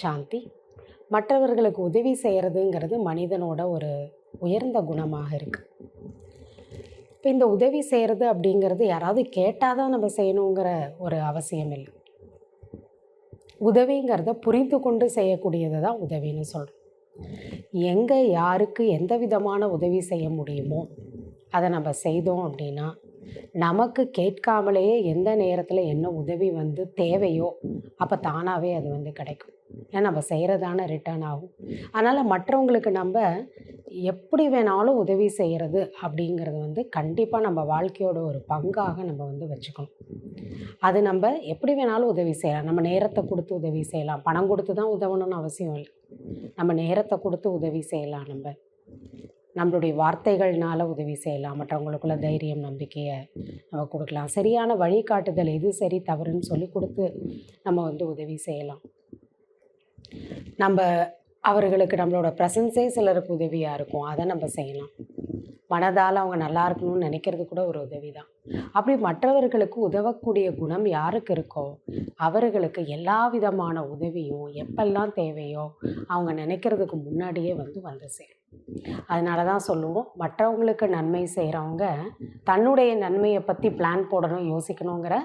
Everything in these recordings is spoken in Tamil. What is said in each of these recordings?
சாந்தி. மற்றவர்களுக்கு உதவி செய்கிறதுங்கிறது மனிதனோட ஒரு உயர்ந்த குணமாக இருக்குது இப்போ இந்த உதவி செய்கிறது அப்படிங்கிறது யாராவது கேட்டால் தான் நம்ம செய்யணுங்கிற ஒரு அவசியம் இல்லை. உதவிங்கிறத புரிந்து கொண்டு செய்யக்கூடியது தான் உதவின்னு சொல்கிறோம் எங்கே யாருக்கு எந்த விதமான உதவி செய்ய முடியுமோ அதை நம்ம செய்தோம் அப்படின்னா நமக்கு கேட்காமலேயே எந்த நேரத்தில் என்ன உதவி வந்து தேவையோ அப்போ தானாகவே அது வந்து கிடைக்கும். ஏன்னா நம்ம செய்கிறதான ரிட்டர்ன் ஆகும். அதனால் மற்றவங்களுக்கு நம்ம எப்படி வேணாலும் உதவி செய்கிறது அப்படிங்கிறது வந்து கண்டிப்பாக நம்ம வாழ்க்கையோட ஒரு பங்காக நம்ம வந்து வச்சுக்கணும். அது நம்ம எப்படி வேணாலும் உதவி செய்யலாம். நம்ம நேரத்தை கொடுத்து உதவி செய்யலாம். பணம் கொடுத்து தான் உதவணும்னு அவசியம் இல்லை. நம்ம நேரத்தை கொடுத்து உதவி செய்யலாம் நம்ம. நம்மளுடைய வார்த்தைகள்னால உதவி செய்யலாம். மற்றவங்களுக்குள்ள தைரியம் நம்பிக்கையை நம்ம கொடுக்கலாம். சரியான வழிகாட்டுதல் எது சரி தவறுன்னு சொல்லி கொடுத்து நம்ம வந்து உதவி செய்யலாம். நம்ம அவர்களுக்கு நம்மளோட ப்ரெசன்ஸே சிலருக்கு உதவியாக இருக்கும். அதை நம்ம செய்யலாம். மனதால் அவங்க நல்லா இருக்கணும்னு நினைக்கிறது கூட ஒரு உதவி தான் அப்படி மற்றவர்களுக்கு உதவக்கூடிய குணம் யாருக்கு இருக்கோ அவர்களுக்கு எல்லா விதமான உதவியும் எப்பெல்லாம் தேவையோ அவங்க நினைக்கிறதுக்கு முன்னாடியே வந்து வந்து சேரும். அதனால தான் சொல்லுவோம் மற்றவங்களுக்கு நன்மை செய்கிறவங்க தன்னுடைய நன்மையை பற்றி பிளான் போடணும் யோசிக்கணுங்கிற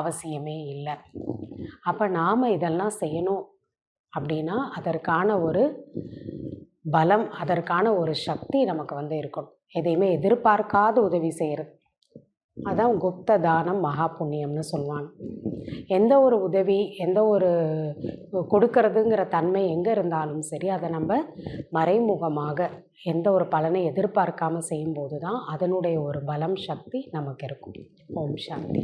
அவசியமே இல்லை. அப்போ நாம் இதெல்லாம் செய்யணும் அப்படின்னா அதற்கான ஒரு பலம் அதற்கான ஒரு சக்தி நமக்கு வந்து இருக்கணும். எதையுமே எதிர்பார்க்காத உதவி செய்கிறது அதான் குப்த தானம் மகா புண்ணியம்னு சொல்லுவாங்க. எந்த ஒரு உதவி எந்த ஒரு கொடுக்கறதுங்கிற தன்மை எங்கே இருந்தாலும் சரி அதை நம்ம மறைமுகமாக எந்த ஒரு பலனை எதிர்பார்க்காம செய்யும்போது தான் அதனுடைய ஒரு பலம் சக்தி நமக்கு இருக்கும். ஓம் சாந்தி.